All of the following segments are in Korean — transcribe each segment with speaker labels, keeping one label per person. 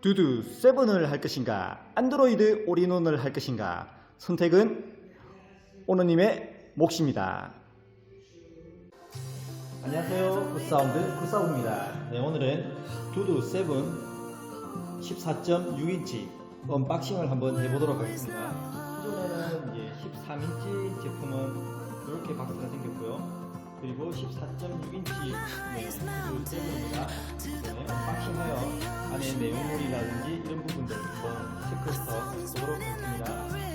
Speaker 1: 두두 세븐을 할 것인가 안드로이드 올인원을 할 것인가 선택은 오너님의 몫입니다. 안녕하세요 굿사운드 굿사운드입니다. 네, 오늘은 두두 세븐 14.6인치 언박싱을 한번 해보도록 하겠습니다. 기존에는 이제 13인치 제품은 이렇게 박스가 생겼고요. 그리고 14.6인치 네, 두두 세븐입니다. 네, 언박싱하여 안에 내용물이라든지 이런 부분들 한번 체크해서 보도록 하겠습니다.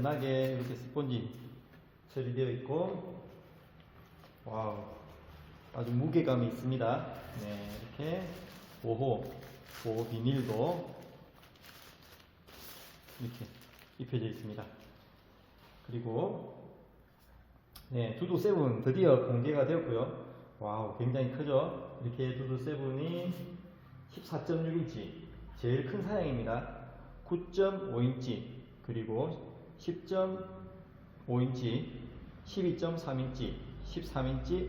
Speaker 1: 안전하게 이렇게 스펀지 처리되어 있고 와우 아주 무게감이 있습니다. 네 이렇게 보호 보호 비닐도 이렇게 입혀져 있습니다. 그리고 네 두두 세븐 드디어 공개가 되었고요. 와우 굉장히 크죠? 이렇게 두두 세븐이 14.6인치 제일 큰 사양입니다. 9.5인치 그리고 10.5인치, 12.3인치, 13인치,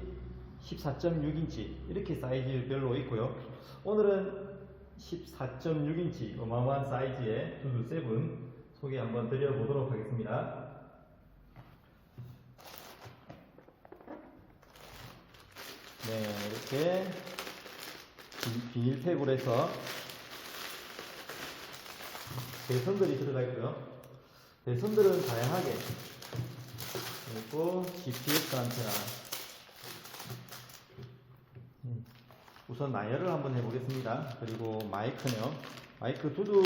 Speaker 1: 14.6인치 이렇게 사이즈별로 있고요. 오늘은 14.6인치 어마어마한 사이즈의 두두 세븐 소개 한번 드려보도록 하겠습니다. 네, 이렇게 비- 비닐팩으로 해서 배선들이 들어가 있고요. 배선들은 다양하게 그리고 GPS 안테나 음, 우선 나열을 한번 해보겠습니다. 그리고 마이크요. 마이크 두두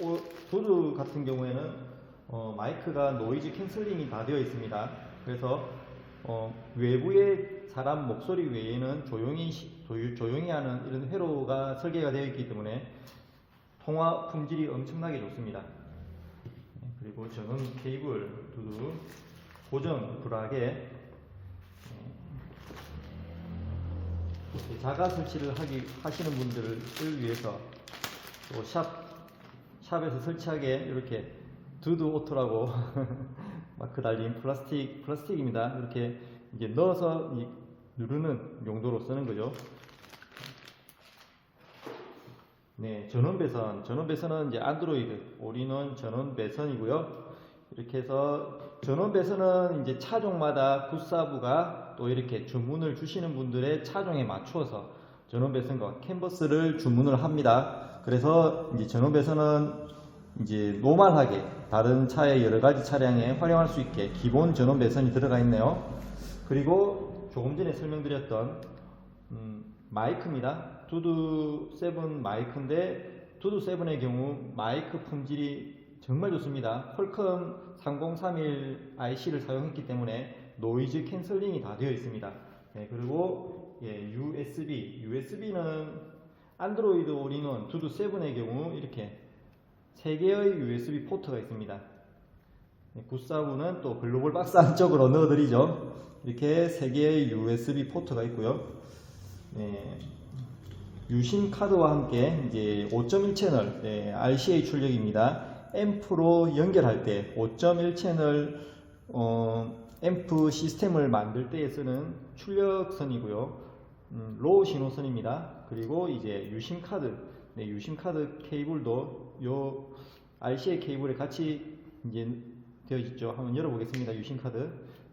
Speaker 1: 오- 두두 같은 경우에는 어, 마이크가 노이즈 캔슬링이 다 되어 있습니다. 그래서 어, 외부의 사람 목소리 외에는 조용히 시- 조유- 조용히 하는 이런 회로가 설계가 되어 있기 때문에 통화 품질이 엄청나게 좋습니다. 네, 그리고 전원 케이블 두두 고정 불하게 네, 이렇게 자가 설치를 하기 하시는 분들을 위해서 또 샵 샵에서 설치하게 이렇게 두두 오토라고 마크 달린 플라스틱 플라스틱입니다. 이렇게 이제 넣어서 이 누르는 용도로 쓰는 거죠. 네, 전원 배선. 전원 배선은 이제 안드로이드 올인원 전원 배선이고요. 이렇게 해서 전원 배선은 이제 차종마다 굿사부가 또 이렇게 주문을 주시는 분들의 차종에 맞추어서 전원 배선과 캔버스를 주문을 합니다. 그래서 이제 전원 배선은 이제 노멀하게 다른 차의 여러 가지 차량에 활용할 수 있게 기본 전원 배선이 들어가 있네요. 그리고 조금 전에 설명드렸던 음, 마이크입니다. 두두 세븐 마이크인데 두두 세븐의 경우 마이크 품질이 정말 좋습니다. 퀄컴 3031 IC를 사용했기 때문에 노이즈 캔슬링이 다 되어 있습니다. 네, 그리고 예, USB, USB는 안드로이드 올인원 두두 세븐의 경우 이렇게 세 개의 USB 포트가 있습니다. 네, 굿사부는 또 글로벌 박스 안쪽으로 넣어드리죠. 이렇게 세 개의 USB 포트가 있고요. 네, 유심 카드와 함께 이제 5.1 채널 네, RCA 출력입니다. 앰프로 연결할 때 5.1 채널 어, 앰프 시스템을 만들 때에 쓰는 출력선이고요. 음, 로우 신호선입니다. 그리고 이제 유심 카드, 네, 유심 카드 케이블도 요 RCA 케이블에 같이 이제 되어 있죠. 한번 열어보겠습니다. 유심 카드.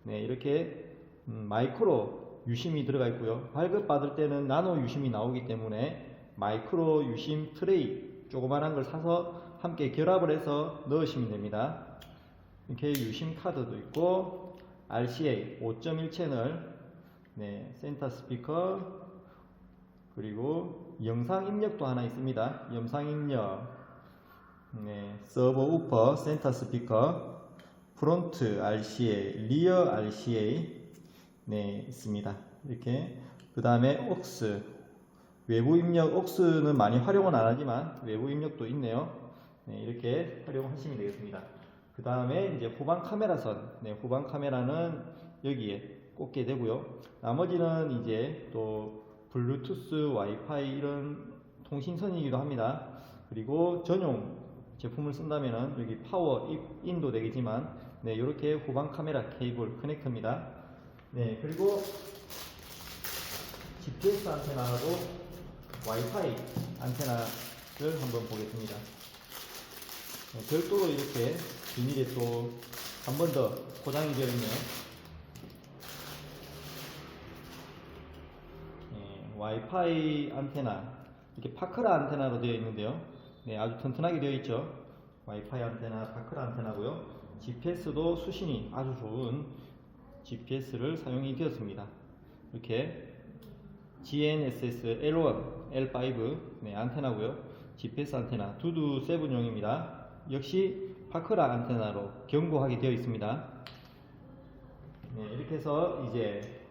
Speaker 1: 네, 이렇게 음, 마이크로 유심이 들어가 있고요. 발급 받을 때는 나노 유심이 나오기 때문에 마이크로 유심 트레이 조그만한 걸 사서 함께 결합을 해서 넣으시면 됩니다. 이렇게 유심 카드도 있고 RCA 5.1 채널 네, 센터 스피커 그리고 영상 입력도 하나 있습니다. 영상 입력 네, 서버 우퍼 센터 스피커 프론트 RCA 리어 RCA 네, 있습니다. 이렇게 그 다음에 옥스 외부 입력 옥스는 많이 활용은 안 하지만 외부 입력도 있네요. 네, 이렇게 활용하시면 되겠습니다. 그 다음에 이제 후방 카메라선, 네, 후방 카메라는 여기에 꽂게 되고요. 나머지는 이제 또 블루투스, 와이파이 이런 통신선이기도 합니다. 그리고 전용 제품을 쓴다면은 여기 파워 인- 인도 되겠지만 네, 이렇게 후방 카메라 케이블 커넥터입니다. 네, 그리고 GPS 안테나하고 와이파이 안테나를 한번 보겠습니다. 네, 별도로 이렇게 비닐에 또 한 번더 포장이 되어 있네요. 네, 와이파이 안테나 이렇게 파크라 안테나로 되어 있는데요. 네, 아주 튼튼하게 되어 있죠. 와이파이 안테나, 파크라 안테나고요. GPS도 수신이 아주 좋은 GPS를 사용이 되었습니다. 이렇게 GNSS L1, L5 네, 안테나고요. GPS 안테나 두두 세븐용입니다. 역시 파크라 안테나로 경고하게 되어 있습니다. 네, 이렇게 해서 이제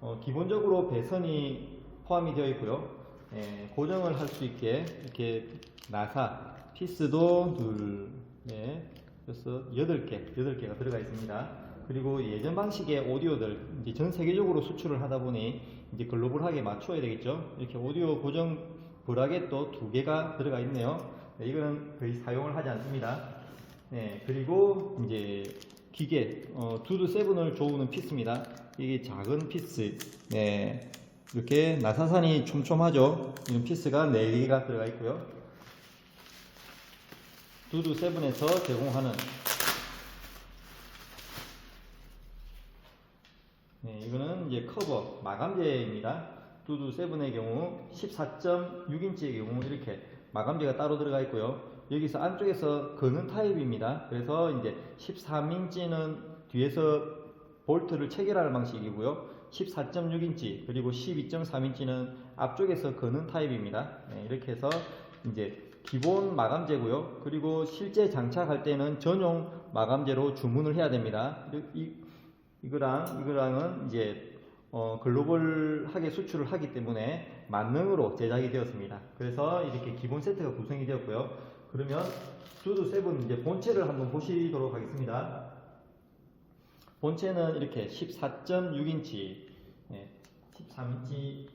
Speaker 1: 어, 기본적으로 배선이 포함이 되어 있고요. 예, 고정을 할 수 있게 이렇게 나사 피스도 둘, 네, 그래서 여덟 개, 여덟 개가 들어가 있습니다. 그리고 예전 방식의 오디오들 이제 전 세계적으로 수출을 하다 보니 이제 글로벌하게 맞춰야 되겠죠. 이렇게 오디오 고정 브라켓도 두 개가 들어가 있네요. 네, 이거는 거의 사용을 하지 않습니다. 네, 그리고 이제 기계 어, 두두 세븐을 조우는 피스입니다. 이게 작은 피스. 네, 이렇게 나사산이 촘촘하죠. 이런 피스가 4개가 들어가 있고요. 두두 세븐에서 제공하는 네, 이거는 이제 커버 마감재입니다. 두두 세븐의 경우 14.6인치의 경우 이렇게 마감재가 따로 들어가 있고요. 여기서 안쪽에서 거는 타입입니다. 그래서 이제 13인치는 뒤에서 볼트를 체결하는 방식이고요. 14.6인치 그리고 12.3인치는 앞쪽에서 거는 타입입니다. 네, 이렇게 해서 이제 기본 마감재고요. 그리고 실제 장착할 때는 전용 마감재로 주문을 해야 됩니다. 이, 이- 이거랑 이거랑은 이제 어, 글로벌하게 수출을 하기 때문에 만능으로 제작이 되었습니다. 그래서 이렇게 기본 세트가 구성이 되었고요. 그러면 두두 세븐 이제 본체를 한번 보시도록 하겠습니다. 본체는 이렇게 14.6인치, 네, 13인치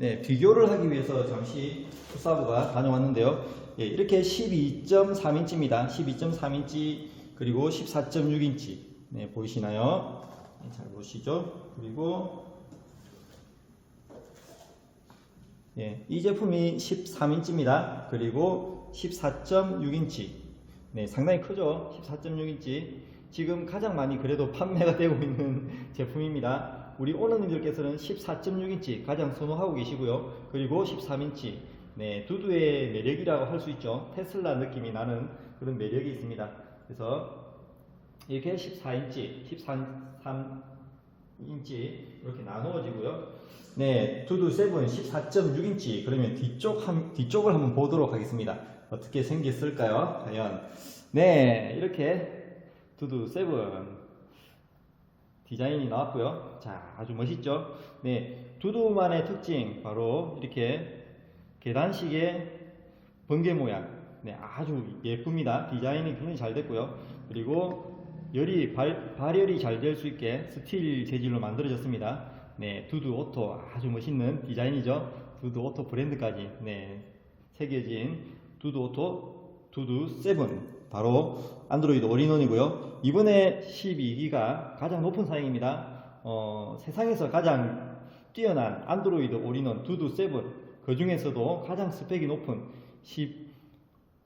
Speaker 1: 네, 비교를 하기 위해서 잠시 풋사부가 다녀왔는데요. 예, 이렇게 12.3인치입니다. 12.3인치 그리고 14.6인치 네, 보이시나요? 네, 잘 보시죠. 그리고 예, 이 제품이 13인치입니다. 그리고 14.6인치 네, 상당히 크죠. 14.6인치. 지금 가장 많이 그래도 판매가 되고 있는 제품입니다. 우리 오너님들께서는 14.6인치 가장 선호하고 계시고요. 그리고 13인치. 네, 두두의 매력이라고 할 수 있죠. 테슬라 느낌이 나는 그런 매력이 있습니다. 그래서 이렇게 14인치, 13인치 이렇게 나누어지고요. 네, 두두 세븐 14.6인치. 그러면 뒤쪽 한, 뒤쪽을 한번 보도록 하겠습니다. 어떻게 생겼을까요? 과연. 네, 이렇게 두두 세븐 디자인이 나왔고요. 자, 아주 멋있죠? 네, 두두만의 특징 바로 이렇게 계단식의 번개 모양. 네, 아주 예쁩니다. 디자인이 굉장히 잘 됐고요. 그리고 열이 발, 발열이 잘 될 수 있게 스틸 재질로 만들어졌습니다. 네, 두두 오토 아주 멋있는 디자인이죠. 두두 오토 브랜드까지 네, 새겨진 두두 오토 두두 세븐 바로 안드로이드 올인원이고요. 이번에 12기가 가장 높은 사양입니다. 어, 세상에서 가장 뛰어난 안드로이드 올인원 두두 세븐 그 중에서도 가장 스펙이 높은 10,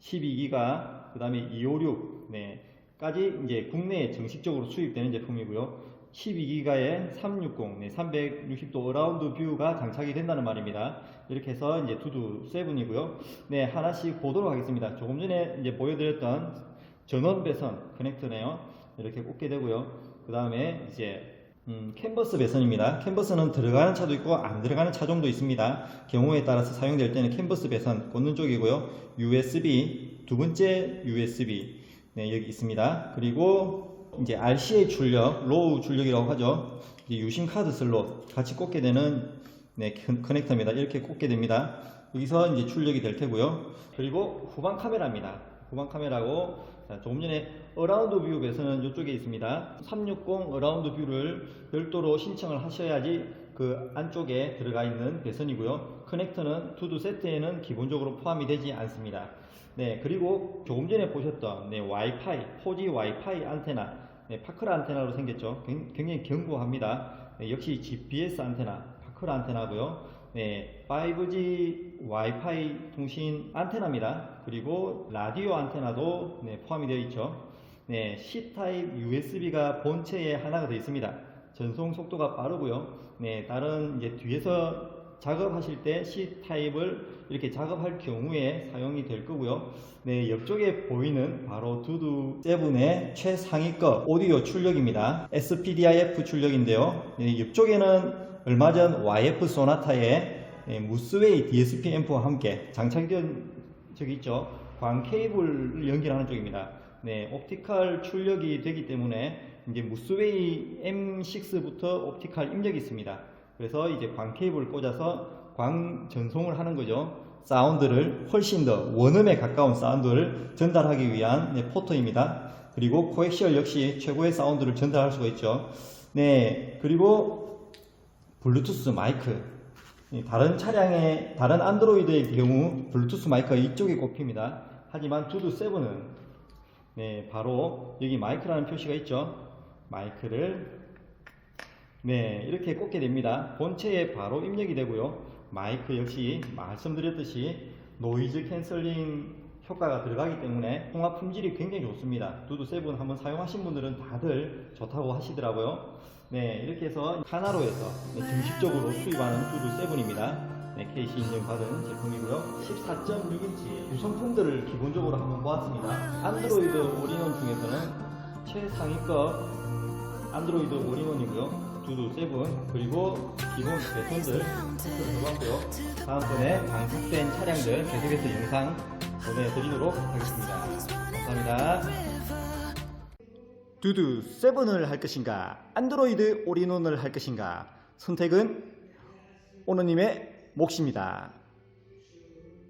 Speaker 1: 12기가 그 다음에 256 네, 까지 이제 국내에 정식적으로 수입되는 제품이고요. 12기가에 360, 네, 360도 어라운드 뷰가 장착이 된다는 말입니다. 이렇게 해서 이제 두두 세븐이고요. 네, 하나씩 보도록 하겠습니다. 조금 전에 이제 보여드렸던 전원 배선 커넥터네요. 이렇게 꽂게 되고요. 그 다음에 이제 음, 캔버스 배선입니다. 캔버스는 들어가는 차도 있고 안 들어가는 차종도 있습니다. 경우에 따라서 사용될 때는 캔버스 배선 꽂는 쪽이고요. USB 두 번째 USB 네, 여기 있습니다. 그리고 이제 RCA 출력, 로우 출력이라고 하죠. 유심 카드 슬롯 같이 꽂게 되는 네, 커- 커넥터입니다. 이렇게 꽂게 됩니다. 여기서 이제 출력이 될 테고요. 그리고 후방 카메라입니다. 후방 카메라고 자, 조금 전에 어라운드 뷰 배선은 이쪽에 있습니다. 360 어라운드 뷰를 별도로 신청을 하셔야지 그 안쪽에 들어가 있는 배선이고요. 커넥터는 투두 세트에는 기본적으로 포함이 되지 않습니다. 네, 그리고 조금 전에 보셨던 네, 와이파이, 4G 와이파이 안테나, 네, 파크라 안테나로 생겼죠. 굉- 굉장히 견고합니다. 네, 역시 GPS 안테나, 파크라 안테나고요. 네, 5G 와이파이 통신 안테나입니다. 그리고 라디오 안테나도 네, 포함이 되어 있죠. 네, C 타입 USB가 본체에 하나가 되어 있습니다. 전송 속도가 빠르고요. 네, 다른 이제 뒤에서 작업하실 때 C 타입을 이렇게 작업할 경우에 사용이 될 거고요. 네, 옆쪽에 보이는 바로 두두 7의 최상위급 오디오 출력입니다. SPDIF 출력인데요. 네, 옆쪽에는 얼마 전 YF 소나타의 네, 무스웨이 DSP 앰프와 함께 장착된 저기 있죠. 광 케이블을 연결하는 쪽입니다. 네, 옵티컬 출력이 되기 때문에 이제 무스웨이 M6부터 옵티컬 입력이 있습니다. 그래서 이제 광 케이블을 꽂아서 광 전송을 하는 거죠. 사운드를 훨씬 더 원음에 가까운 사운드를 전달하기 위한 네, 포터입니다. 그리고 코엑시얼 역시 최고의 사운드를 전달할 수가 있죠. 네, 그리고 블루투스 마이크. 이 다른 차량의 다른 안드로이드의 경우 블루투스 마이크가 이쪽에 꼽힙니다. 하지만 두두 7은 네, 바로 여기 마이크라는 표시가 있죠. 마이크를 네, 이렇게 꽂게 됩니다. 본체에 바로 입력이 되고요. 마이크 역시 말씀드렸듯이 노이즈 캔슬링 효과가 들어가기 때문에 통화 품질이 굉장히 좋습니다. 두두 세븐 한번 사용하신 분들은 다들 좋다고 하시더라고요. 네, 이렇게 해서 카나로에서 네, 정식적으로 수입하는 두두 세븐입니다. 네, KC 인증받은 제품이고요. 14.6인치 구성품들을 기본적으로 한번 보았습니다. 안드로이드 올인원 중에서는 최상위급 안드로이드 올인원이고요. 두두 세븐 그리고 기본 배선들 들어봤고요. 다음번에 방송된 차량들 계속해서 영상 보내드리도록 하겠습니다. 감사합니다. 두두 세븐을 할 것인가 안드로이드 올인원을 할 것인가 선택은 오너님의 몫입니다.